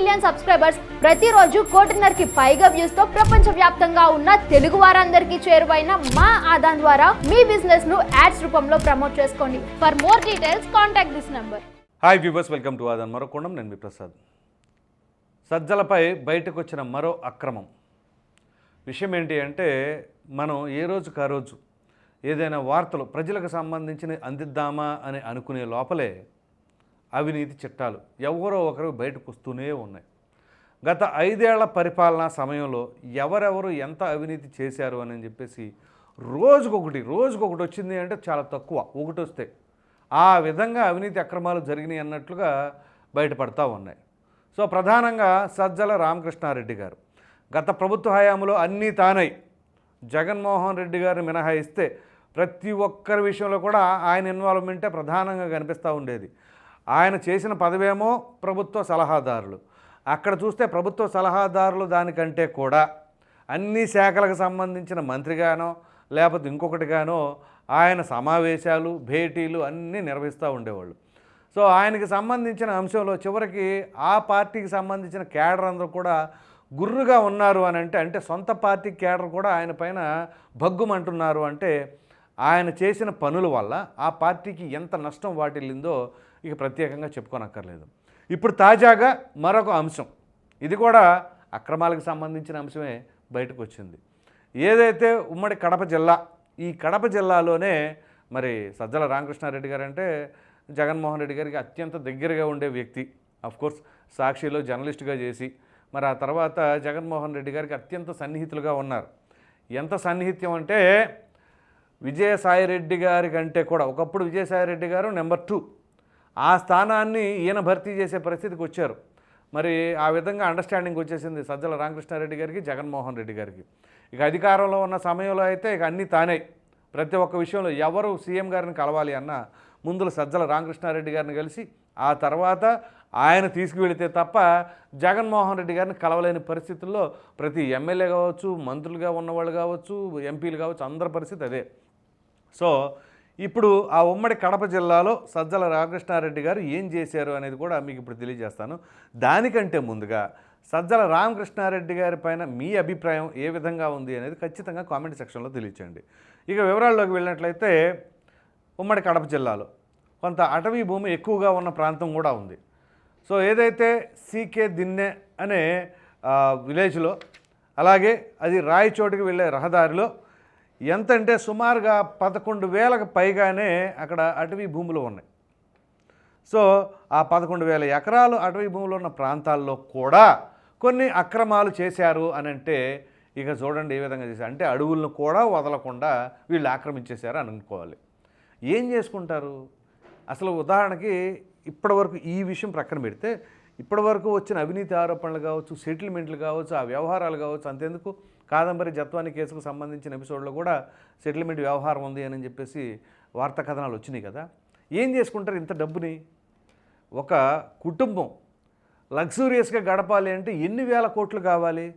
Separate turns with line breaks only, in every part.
Million subscribers ప్రతిరోజు కోటిన్నరకి పైగా వ్యూస్తో ప్రపంచ వ్యాప్తంగా ఉన్న తెలుగు వారందరికీ చేరువైన మా ఆదాన్ ద్వారా మీ బిజినెస్ను యాడ్స్ రూపంలో ప్రమోట్ చేసుకోండి. For more details contact this number
hi viewers welcome to Aadan మరో కోణం నేను మీ ప్రసాద్. సజ్జలపై బయటకు వచ్చిన మరో అక్రమం. విషయం ఏంటి అంటే మనం ఏ రోజు కా రోజు ఏదైనా వార్తలు ప్రజలకు సంబంధించిన అందిద్దామా అని అనుకునే లోపలే అవినీతి చట్టాలు ఎవరో ఒకరు బయటకు వస్తూనే ఉన్నాయి. గత ఐదేళ్ళ పరిపాలనా సమయంలో ఎవరెవరు ఎంత అవినీతి చేశారు అని చెప్పేసి రోజుకొకటి రోజుకొకటి వచ్చింది అంటే చాలా తక్కువ ఒకటి వస్తే. ఆ విధంగా అవినీతి అక్రమాలు జరిగినాయి అన్నట్లుగా బయటపడతా ఉన్నాయి. సో ప్రధానంగా సజ్జల రామకృష్ణారెడ్డి గారు. గత ప్రభుత్వ హయాంలో అన్నీ తానై జగన్మోహన్ రెడ్డి గారిని మినహాయిస్తే ప్రతి ఒక్కరి విషయంలో కూడా ఆయన ఇన్వాల్వ్మెంటే ప్రధానంగా కనిపిస్తూ ఉండేది. ఆయన చేసిన పదవేమో ప్రభుత్వ సలహాదారులు. అక్కడ చూస్తే ప్రభుత్వ సలహాదారులు దానికంటే కూడా అన్ని శాఖలకు సంబంధించిన మంత్రిగానో లేకపోతే ఇంకొకటిగానో ఆయన సమావేశాలు భేటీలు అన్నీ నిర్వహిస్తూ ఉండేవాళ్ళు. సో ఆయనకి సంబంధించిన అంశంలో చివరికి ఆ పార్టీకి సంబంధించిన కేడర్ అందరూ కూడా గుర్రుగా ఉన్నారు అని అంటే అంటే సొంత పార్టీ కేడర్ కూడా ఆయన పైన భగ్గుమంటున్నారు అంటే ఆయన చేసిన పనుల వల్ల ఆ పార్టీకి ఎంత నష్టం వాటిల్లిందో ఇక ప్రత్యేకంగా చెప్పుకోనక్కర్లేదు. ఇప్పుడు తాజాగా మరొక అంశం. ఇది కూడా అక్రమాలకు సంబంధించిన అంశమే బయటకు వచ్చింది ఏదైతే ఉమ్మడి కడప జిల్లా ఈ కడప జిల్లాలోనే మరి సజ్జల రామకృష్ణారెడ్డి గారు అంటే జగన్మోహన్ రెడ్డి గారికి అత్యంత దగ్గరగా ఉండే వ్యక్తి. కోర్స్ సాక్షిలో జర్నలిస్ట్గా చేసి మరి ఆ తర్వాత జగన్మోహన్ రెడ్డి గారికి అత్యంత సన్నిహితులుగా ఉన్నారు. ఎంత సన్నిహిత్యం అంటే విజయసాయిరెడ్డి గారి కంటే కూడా ఒకప్పుడు విజయసాయిరెడ్డి గారు నెంబర్ టూ. ఆ స్థానాన్ని ఈయన భర్తీ చేసే పరిస్థితికి వచ్చారు. మరి ఆ విధంగా అండర్స్టాండింగ్ వచ్చేసింది సజ్జల రామకృష్ణారెడ్డి గారికి జగన్మోహన్ రెడ్డి గారికి. ఇక అధికారంలో ఉన్న సమయంలో అయితే ఇక అన్నీ తానే. ప్రతి ఒక్క విషయంలో ఎవరు సీఎం గారిని కలవాలి అన్న ముందులు సజ్జల రామకృష్ణారెడ్డి గారిని కలిసి ఆ తర్వాత ఆయన తీసుకువెళితే తప్ప జగన్మోహన్ రెడ్డి గారిని కలవలేని పరిస్థితుల్లో ప్రతి ఎమ్మెల్యే కావచ్చు మంత్రులుగా ఉన్నవాళ్ళు కావచ్చు ఎంపీలు కావచ్చు అందరి పరిస్థితి అదే. సో ఇప్పుడు ఆ ఉమ్మడి కడప జిల్లాలో సజ్జల రామకృష్ణారెడ్డి గారు ఏం చేశారు అనేది కూడా మీకు ఇప్పుడు తెలియజేస్తాను. దానికంటే ముందుగా సజ్జల రామకృష్ణారెడ్డి గారి పైన మీ అభిప్రాయం ఏ విధంగా ఉంది అనేది ఖచ్చితంగా కామెంట్ సెక్షన్లో తెలియచేయండి. ఇక వివరాల్లోకి వెళ్ళినట్లయితే ఉమ్మడి కడప జిల్లాలో కొంత అటవీ భూమి ఎక్కువగా ఉన్న ప్రాంతం కూడా ఉంది. సో ఏదైతే సీకే దిన్నె అనే విలేజ్లో అలాగే అది రాయచోటుకి వెళ్ళే రహదారిలో ఎంత అంటే సుమారుగా పదకొండు వేలకు పైగానే అక్కడ అటవీ భూములు ఉన్నాయి. సో ఆ పదకొండు వేల ఎకరాలు అటవీ భూములు ఉన్న ప్రాంతాల్లో కూడా కొన్ని అక్రమాలు చేశారు అని అంటే ఇక చూడండి ఏ విధంగా చేశారు. అంటే అడవులను కూడా వదలకుండా వీళ్ళు ఆక్రమించేశారు అని అనుకోవాలి. ఏం చేసుకుంటారు? అసలు ఉదాహరణకి ఇప్పటివరకు ఈ విషయం ప్రక్కన పెడితే ఇప్పటివరకు వచ్చిన అవినీతి ఆరోపణలు కావచ్చు సెటిల్మెంట్లు కావచ్చు ఆ వ్యవహారాలు కావచ్చు అంతేందుకు? కాదంబరి జత్వాని కేసుకు సంబంధించిన ఎపిసోడ్లో కూడా సెటిల్మెంట్ వ్యవహారం ఉంది అని చెప్పేసి వార్తా కథనాలు వచ్చినాయి కదా. ఏం చేసుకుంటారు ఇంత డబ్బుని? ఒక కుటుంబం లగ్జూరియస్గా గడపాలి అంటే ఎన్ని వేల కోట్లు కావాలి?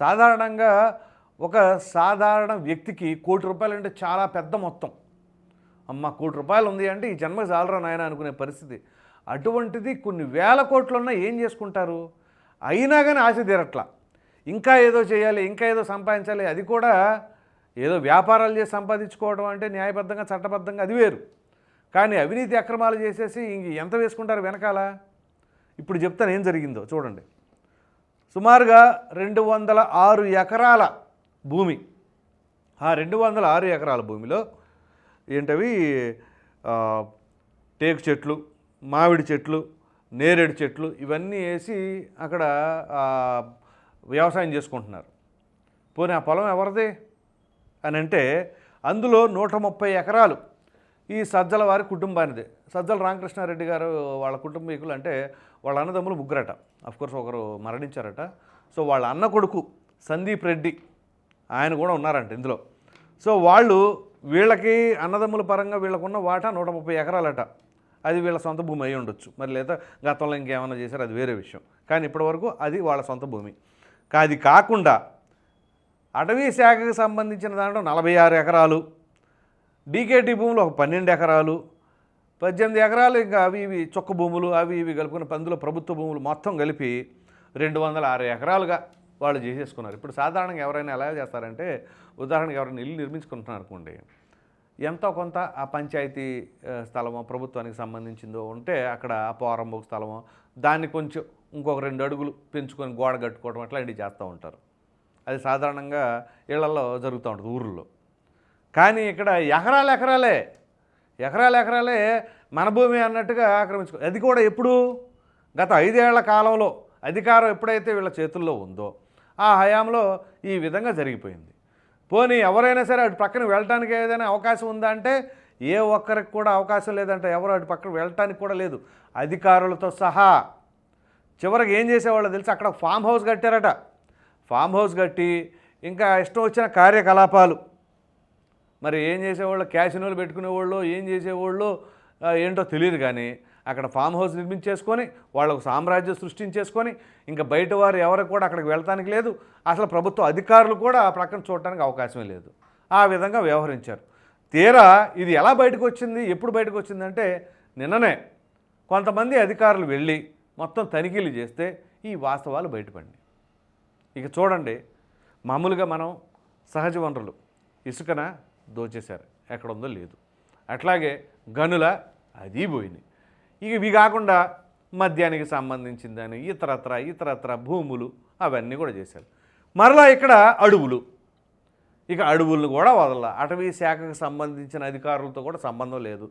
సాధారణంగా ఒక సాధారణ వ్యక్తికి కోటి రూపాయలు అంటే చాలా పెద్ద మొత్తం. అమ్మ కోటి రూపాయలు ఉంది అంటే ఈ జన్మ చాలరా నాయన అనుకునే పరిస్థితి. అటువంటిది కొన్ని వేల కోట్లున్నా ఏం చేసుకుంటారు? అయినా కానీ ఆశ తీరట్లా. ఇంకా ఏదో చేయాలి ఇంకా ఏదో సంపాదించాలి అది కూడా ఏదో వ్యాపారాలు చేసి సంపాదించుకోవడం అంటే న్యాయబద్ధంగా చట్టబద్ధంగా అది వేరు. కానీ అవినీతి అక్రమాలు చేసేసి ఇంక ఎంత వేసుకుంటారు వెనకాల? ఇప్పుడు చెప్తాను ఏం జరిగిందో చూడండి. సుమారుగా రెండు వందల ఆరు ఎకరాల భూమి. ఆ రెండు వందల ఆరు ఎకరాల భూమిలో ఏంటవి? టేకు చెట్లు మామిడి చెట్లు నేరేడు చెట్లు ఇవన్నీ వేసి అక్కడ వ్యవసాయం చేసుకుంటున్నారు. పోనీ ఆ పొలం ఎవరిది? అని అంటే అందులో నూట ముప్పై ఎకరాలు ఈ సజ్జల వారి కుటుంబానిదే. సజ్జల రామకృష్ణారెడ్డి గారు వాళ్ళ కుటుంబీకులు అంటే వాళ్ళ అన్నదమ్ములు ముగ్గురట. కోర్స్ ఒకరు మరణించారట. సో వాళ్ళ అన్న కొడుకు సందీప్ రెడ్డి ఆయన కూడా ఉన్నారంట ఇందులో. సో వాళ్ళు వీళ్ళకి అన్నదమ్ముల పరంగా వీళ్ళకున్న వాటా నూట ముప్పై ఎకరాలట. అది వీళ్ళ సొంత భూమి అయి ఉండొచ్చు మరి లేదా గతంలో ఇంకేమైనా చేశారో అది వేరే విషయం. కానీ ఇప్పటివరకు అది వాళ్ళ సొంత భూమి. అది కాకుండా అటవీ శాఖకు సంబంధించిన దాంట్లో నలభై ఆరు ఎకరాలు డీకేటీ భూములు ఒక పన్నెండు ఎకరాలు పద్దెనిమిది ఎకరాలు ఇంకా అవి ఇవి చొక్క భూములు అవి ఇవి కలుపుకున్న పందులో ప్రభుత్వ భూములు మొత్తం కలిపి రెండు వందల ఆరు ఎకరాలుగా వాళ్ళు చేసేసుకున్నారు. ఇప్పుడు సాధారణంగా ఎవరైనా ఎలా చేస్తారంటే ఉదాహరణకు ఎవరైనా ఇల్లు నిర్మించుకుంటున్నారు అనుకోండి ఎంతో కొంత ఆ పంచాయతీ స్థలమో ప్రభుత్వానికి సంబంధించిందో ఉంటే అక్కడ ఆ పోరంబోకు స్థలమో దాన్ని కొంచెం ఇంకొక రెండు అడుగులు పెంచుకొని గోడ కట్టుకోవడం అట్లాంటివి చేస్తూ ఉంటారు. అది సాధారణంగా ఇళ్ళలో జరుగుతూ ఉంటుంది ఊర్లో. కానీ ఇక్కడ ఎకరాలు ఎకరాలే ఎకరాలు ఎకరాలే మన భూమి అన్నట్టుగా ఆక్రమించుకో అది కూడా ఎప్పుడు? గత ఐదేళ్ళ కాలంలో అధికారం ఎప్పుడైతే వీళ్ళ చేతుల్లో ఉందో ఆ హయాంలో ఈ విధంగా జరిగిపోయింది. పోనీ ఎవరైనా సరే అటు పక్కన వెళ్ళటానికి ఏదైనా అవకాశం ఉందా అంటే ఏ ఒక్కరికి కూడా అవకాశం లేదంటే ఎవరు అటు పక్కన వెళ్ళటానికి కూడా లేదు. అధికారులతో సహా. చివరికి ఏం చేసేవాళ్ళు తెలిసి? అక్కడ ఫామ్ హౌస్ కట్టారట. ఫామ్ హౌస్ కట్టి ఇంకా ఇష్టం వచ్చిన కార్యకలాపాలు. మరి ఏం చేసేవాళ్ళు? క్యాసినోలు పెట్టుకునేవాళ్ళు ఏం చేసేవాళ్ళు? ఏంటో తెలియదు కానీ అక్కడ ఫామ్ హౌస్ నిర్మించేసుకొని వాళ్ళకు సామ్రాజ్యం సృష్టించేసుకొని ఇంకా బయట వారు ఎవరు కూడా అక్కడికి వెళ్ళటానికి లేదు. అసలు ప్రభుత్వ అధికారులు కూడా ఆ ప్రక్కన చూడటానికి అవకాశమే లేదు. ఆ విధంగా వ్యవహరించారు. తీరా ఇది ఎలా బయటకు వచ్చింది ఎప్పుడు బయటకు వచ్చిందంటే నిన్ననే కొంతమంది అధికారులు వెళ్ళి మొత్తం తనిఖీలు చేస్తే ఈ వాస్తవాలు బయటపడి ఇక చూడండి మామూలుగా మనం సహజ వనరులు ఇసుకన దోచేశారు. ఎక్కడ ఉందో లేదు. అట్లాగే గనుల అది పోయినాయి. ఇక ఇవి కాకుండా మద్యానికి సంబంధించిందని ఇతరత్ర ఇతరత్ర భూములు అవన్నీ కూడా చేశారు. మరలా ఇక్కడ అడవులు. ఇక అడవులను కూడా వదల అటవీ శాఖకు సంబంధించిన అధికారులతో కూడా సంబంధం లేదు.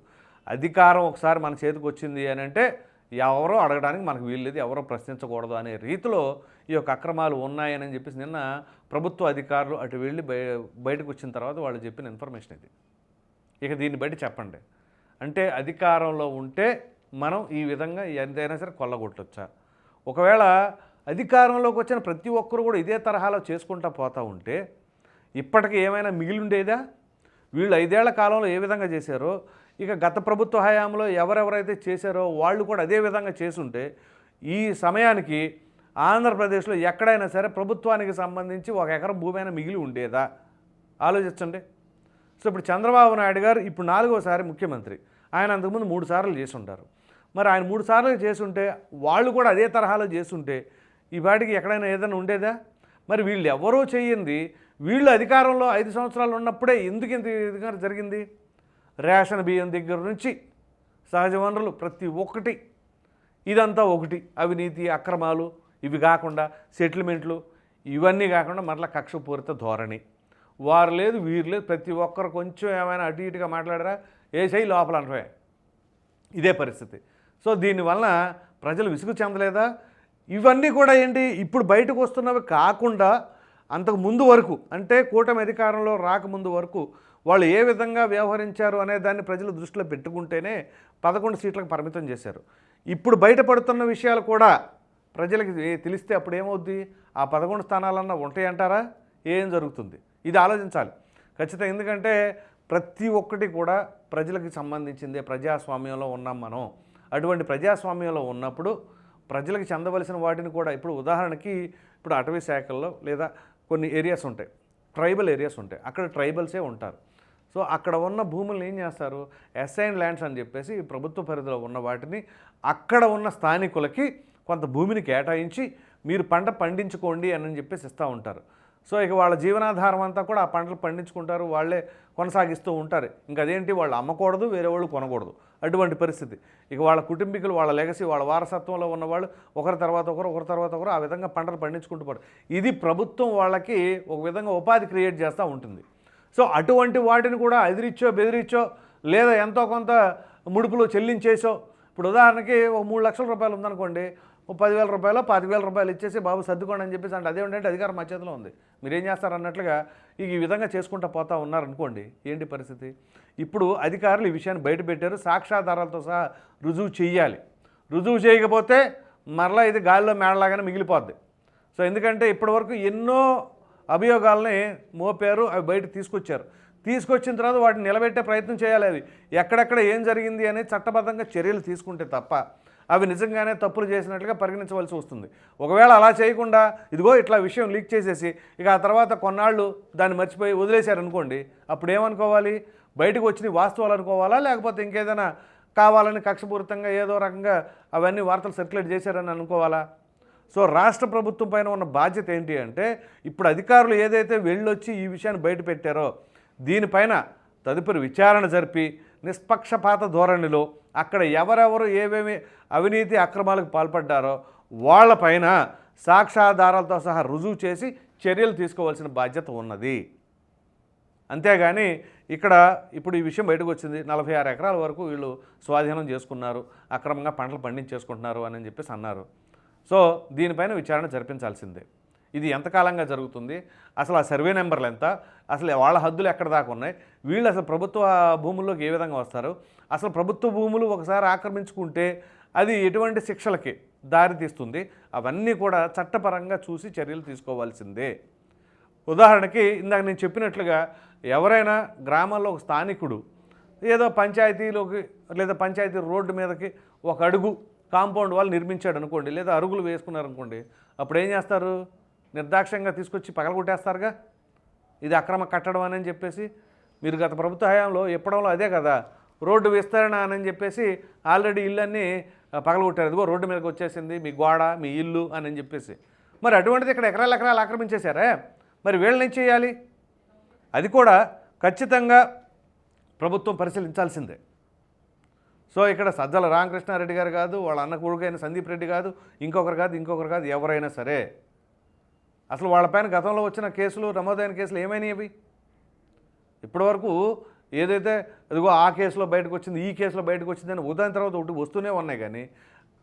అధికారం ఒకసారి మన చేతికి వచ్చింది అని అంటే ఎవరో అడగడానికి మనకు వీల్లేదు ఎవరో ప్రశ్నించకూడదు అనే రీతిలో ఈ యొక్క అక్రమాలు ఉన్నాయని చెప్పేసి నిన్న ప్రభుత్వ అధికారులు అటు వెళ్ళి బయ బయటకు వచ్చిన తర్వాత వాళ్ళు చెప్పిన ఇన్ఫర్మేషన్ ఇది. ఇక దీన్ని బట్టి చెప్పండి. అంటే అధికారంలో ఉంటే మనం ఈ విధంగా ఎంతైనా సరే కొల్లగొట్టొచ్చా? ఒకవేళ అధికారంలోకి వచ్చిన ప్రతి ఒక్కరు కూడా ఇదే తరహాలో చేసుకుంటా పోతూ ఉంటే ఇప్పటికి ఏమైనా మిగిలి ఉండేదా వీళ్ళు ఐదేళ్ళ కాలంలో ఏ విధంగా చేశారో ఇక గత ప్రభుత్వ హయాంలో ఎవరెవరైతే చేశారో వాళ్ళు కూడా అదే విధంగా చేసుంటే ఈ సమయానికి ఆంధ్రప్రదేశ్లో ఎక్కడైనా సరే ప్రభుత్వానికి సంబంధించి ఒక ఎకరం భూమి అయినా మిగిలి ఉండేదా? ఆలోచించండి. సో ఇప్పుడు చంద్రబాబు నాయుడు గారు ఇప్పుడు నాలుగోసారి ముఖ్యమంత్రి. ఆయన అంతకుముందు మూడు సార్లు చేసి ఉంటారు. మరి ఆయన మూడు సార్లు చేసుంటే వాళ్ళు కూడా అదే తరహాలో చేసుంటే ఈ పాటికి ఎక్కడైనా ఏదైనా ఉండేదా? మరి వీళ్ళు ఎవరో చేయింది వీళ్ళు అధికారంలో ఐదు సంవత్సరాలు ఉన్నప్పుడే ఎందుకు ఇంత ఇదిగా జరిగింది? రేషన్ బియ్యం దగ్గర నుంచి సహజ వనరులు ప్రతి ఒక్కటి ఇదంతా ఒకటి అవినీతి అక్రమాలు ఇవి కాకుండా సెటిల్మెంట్లు ఇవన్నీ కాకుండా మరలా కక్షపూరిత ధోరణి. వారు లేదు వీరు లేదు ప్రతి ఒక్కరు కొంచెం ఏమైనా అటు ఇటుగా మాట్లాడారా ఏసై లోపల అంటవే ఇదే పరిస్థితి. సో దీనివల్ల ప్రజలు విసుగు చెందలేదా? ఇవన్నీ కూడా ఏంటి? ఇప్పుడు బయటకు వస్తున్నవి కాకుండా అంతకు ముందు వరకు అంటే కూటమి అధికారంలో రాకముందు వరకు వాళ్ళు ఏ విధంగా వ్యవహరించారు అనే దాన్ని ప్రజలు దృష్టిలో పెట్టుకుంటేనే పదకొండు సీట్లకు పరిమితం చేశారు. ఇప్పుడు బయటపడుతున్న విషయాలు కూడా ప్రజలకి తెలిస్తే అప్పుడు ఏమవుద్ది? ఆ పదకొండు స్థానాలన్నా ఉంటాయంటారా? ఏం జరుగుతుంది? ఇది ఆలోచించాలి. ఖచ్చితంగా ఎందుకంటే ప్రతి ఒక్కటి కూడా ప్రజలకు సంబంధించిందే ప్రజాస్వామ్యంలో ఉన్నాం మనం. అటువంటి ప్రజాస్వామ్యంలో ఉన్నప్పుడు ప్రజలకు చెందవలసిన వాటిని కూడా ఇప్పుడు ఉదాహరణకి ఇప్పుడు అటవీ శాఖల్లో లేదా కొన్ని ఏరియాస్ ఉంటాయి. ట్రైబల్ ఏరియాస్ ఉంటాయి. అక్కడ ట్రైబల్సే ఉంటారు. సో అక్కడ ఉన్న భూములను ఏం చేస్తారు? అసైన్ ల్యాండ్స్ అని చెప్పేసి ప్రభుత్వ పరిధిలో ఉన్న వాటిని అక్కడ ఉన్న స్థానికులకి కొంత భూమిని కేటాయించి మీరు పంట పండించుకోండి అని చెప్పేసి ఇస్తూ ఉంటారు. సో ఇక వాళ్ళ జీవనాధారం అంతా కూడా ఆ పంటలు పండించుకుంటారు వాళ్ళే కొనసాగిస్తూ ఉంటారు. ఇంకా అదేంటి? వాళ్ళు అమ్మకూడదు వేరే వాళ్ళు కొనకూడదు. అటువంటి పరిస్థితి. ఇక వాళ్ళ కుటుంబీకులు వాళ్ళ లెగసీ వాళ్ళ వారసత్వంలో ఉన్నవాళ్ళు ఒకరి తర్వాత ఒకరు ఒకరి తర్వాత ఒకరు ఆ విధంగా పంటలు పండించుకుంటూ పోతారు ఇది ప్రభుత్వం వాళ్ళకి ఒక విధంగా ఉపాధి క్రియేట్ చేస్తూ ఉంటుంది. సో అటువంటి వాటిని కూడా ఎదిరిచ్చో బెదిరిచ్చో లేదా ఎంతో కొంత ముడుపులో చెల్లించేసో ఇప్పుడు ఉదాహరణకి ఒక మూడు లక్షల రూపాయలు ఉందనుకోండి ఓ పదివేల రూపాయలు పదివేల రూపాయలు ఇచ్చేసి బాబు సర్దుకోండి అని చెప్పేసి అంటే అదేంటంటే అధికారం మా చేతిలో ఉంది. మీరేం చేస్తారు అన్నట్లుగా ఈ విధంగా చేసుకుంటూ పోతా ఉన్నారనుకోండి ఏంటి పరిస్థితి? ఇప్పుడు అధికారులు ఈ విషయాన్ని బయట పెట్టారు సాక్ష్యాధారాలతో సహా రుజువు చేయాలి రుజువు చేయకపోతే మరలా ఇది గాలిలో మేడలాగానే మిగిలిపోద్ది. సో ఎందుకంటే ఇప్పటివరకు ఎన్నో అభియోగాల్ని మోపారు అవి బయట తీసుకొచ్చారు. తీసుకొచ్చిన తర్వాత వాటిని నిలబెట్టే ప్రయత్నం చేయాలి అది. ఎక్కడెక్కడ ఏం జరిగింది అనేది చట్టబద్ధంగా చర్యలు తీసుకుంటే తప్ప అవి నిజంగానే తప్పులు చేసినట్లుగా పరిగణించవలసి వస్తుంది. ఒకవేళ అలా చేయకుండా ఇదిగో ఇట్లా విషయం లీక్ చేసేసి ఇక ఆ తర్వాత కొన్నాళ్ళు దాన్ని మర్చిపోయి వదిలేశారనుకోండి అప్పుడు ఏమనుకోవాలి? బయటకు వచ్చిన వాస్తవాలు అనుకోవాలా? లేకపోతే ఇంకేదైనా కావాలని కక్షపూరితంగా ఏదో రకంగా అవన్నీ వార్తలు సర్క్యులేట్ చేశారని అనుకోవాలా? సో రాష్ట్ర ప్రభుత్వం పైన ఉన్న బాధ్యత ఏంటి అంటే ఇప్పుడు అధికారులు ఏదైతే వెళ్ళొచ్చి ఈ విషయాన్ని బయట పెట్టారో దీనిపైన తదుపరి విచారణ జరిపి నిష్పక్షపాత ధోరణిలో అక్కడ ఎవరెవరు ఏవేమి అవినీతి అక్రమాలకు పాల్పడ్డారో వాళ్ళపైన సాక్ష్యాధారాలతో సహా రుజువు చేసి చర్యలు తీసుకోవాల్సిన బాధ్యత ఉన్నది. అంతేగాని ఇక్కడ ఇప్పుడు ఈ విషయం బయటకు వచ్చింది. నలభై ఆరు ఎకరాల వరకు వీళ్ళు స్వాధీనం చేసుకున్నారు. అక్రమంగా పంటలు పండించేసుకుంటున్నారు అని చెప్పేసి అన్నారు. సో దీనిపైన విచారణ జరిపించాల్సిందే. ఇది ఎంతకాలంగా జరుగుతుంది? అసలు ఆ సర్వే నెంబర్లు ఎంత? అసలు వాళ్ళ హద్దులు ఎక్కడ దాకా ఉన్నాయి? వీళ్ళు అసలు ప్రభుత్వ భూముల్లోకి ఏ విధంగా వస్తారు? అసలు ప్రభుత్వ భూములు ఒకసారి ఆక్రమించుకుంటే అది ఎటువంటి శిక్షలకి దారి తీస్తుంది అవన్నీ కూడా చట్టపరంగా చూసి చర్యలు తీసుకోవాల్సిందే. ఉదాహరణకి ఇందాక నేను చెప్పినట్లుగా ఎవరైనా గ్రామాల్లో ఒక స్థానికుడు ఏదో పంచాయతీలోకి లేదా పంచాయతీ రోడ్డు మీదకి ఒక అడుగు కాంపౌండ్ వాళ్ళు నిర్మించాడు అనుకోండి లేదా అరుగులు వేసుకున్నారు అనుకోండి అప్పుడు ఏం చేస్తారు? నిర్దాక్ష్యంగా తీసుకొచ్చి పగలగొట్టేస్తారుగా? ఇది అక్రమ కట్టడం అని చెప్పేసి మీరు గత ప్రభుత్వ హయాంలో ఇప్పడంలో అదే కదా రోడ్డు విస్తరణ అని చెప్పేసి ఆల్రెడీ ఇల్లన్నీ పగలగొట్టారు. ఇదిగో రోడ్డు మీదకి వచ్చేసింది మీ గోడ మీ ఇల్లు అని చెప్పేసి. మరి అటువంటిది ఇక్కడ ఎకరాలు ఎకరాలు ఆక్రమించేశారే? మరి వీళ్ళని ఏం చేయాలి? అది కూడా ఖచ్చితంగా ప్రభుత్వం పరిశీలించాల్సిందే. సో ఇక్కడ సజ్జల రామకృష్ణారెడ్డి గారు కాదు వాళ్ళ అన్న కొడుకైన సందీప్ రెడ్డి కాదు ఇంకొకరు కాదు ఇంకొకరు కాదు ఎవరైనా సరే అసలు వాళ్ళపైన గతంలో వచ్చిన కేసులు నమోదైన కేసులు ఏమైనాయి ఇప్పటివరకు ఏదైతే అదిగో ఆ కేసులో బయటకు వచ్చింది ఈ కేసులో బయటకు వచ్చింది అని ఉదాహరణ తర్వాత ఒకటి వస్తూనే ఉన్నాయి కానీ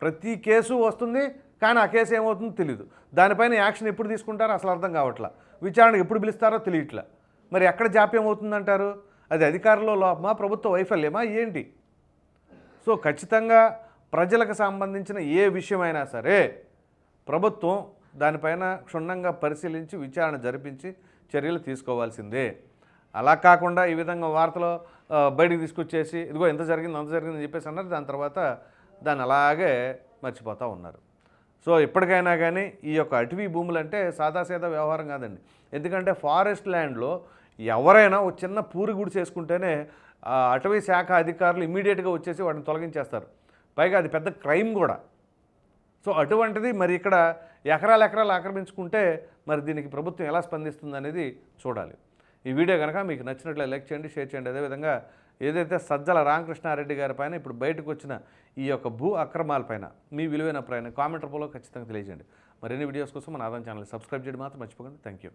ప్రతి కేసు వస్తుంది కానీ ఆ కేసు ఏమవుతుందో తెలియదు దానిపైన యాక్షన్ ఎప్పుడు తీసుకుంటారో అసలు అర్థం కావట్లా. విచారణకు ఎప్పుడు పిలుస్తారో తెలియట్లా. మరి ఎక్కడ జాప్యం అవుతుందంటారు? అది అధికారంలో లోపమా ప్రభుత్వ వైఫల్యమా ఏంటి? సో ఖచ్చితంగా ప్రజలకు సంబంధించిన ఏ విషయమైనా సరే ప్రభుత్వం దానిపైన క్షుణ్ణంగా పరిశీలించి విచారణ జరిపించి చర్యలు తీసుకోవాల్సిందే. అలా కాకుండా ఈ విధంగా వార్తలో బయటికి తీసుకొచ్చేసి ఇదిగో ఎంత జరిగింది అంత జరిగిందని చెప్పేసి అన్నారు. దాని తర్వాత దాన్ని అలాగే మర్చిపోతూ ఉన్నారు. సో ఎప్పటికైనా కానీ ఈ యొక్క అటవీ భూములు అంటే సాదాసీదా వ్యవహారం కాదండి. ఎందుకంటే ఫారెస్ట్ ల్యాండ్లో ఎవరైనా ఒక చిన్న పూరి గుడి చేసుకుంటేనే అటవీ శాఖ అధికారులు ఇమీడియట్గా వచ్చేసి వాటిని తొలగించేస్తారు. పైగా అది పెద్ద క్రైమ్ కూడా. సో అటువంటిది మరి ఇక్కడ ఎకరాలు ఎకరాలు ఆక్రమించుకుంటే మరి దీనికి ప్రభుత్వం ఎలా స్పందిస్తుంది అనేది చూడాలి. ఈ వీడియో కనుక మీకు నచ్చినట్లు లైక్ చేయండి షేర్ చేయండి. అదేవిధంగా ఏదైతే సజ్జల రామకృష్ణారెడ్డి గారి పైన ఇప్పుడు బయటకు వచ్చిన ఈ యొక్క భూ అక్రమాలపైన మీ విలువైన ప్రయాణం కామెంట్ రూపంలో ఖచ్చితంగా తెలియజేయండి. మరిన్ని వీడియోస్ కోసం మన ఆదాయం ఛానల్ సబ్స్క్రైబ్ చేయడం మాత్రం మర్చిపోకండి. Thank you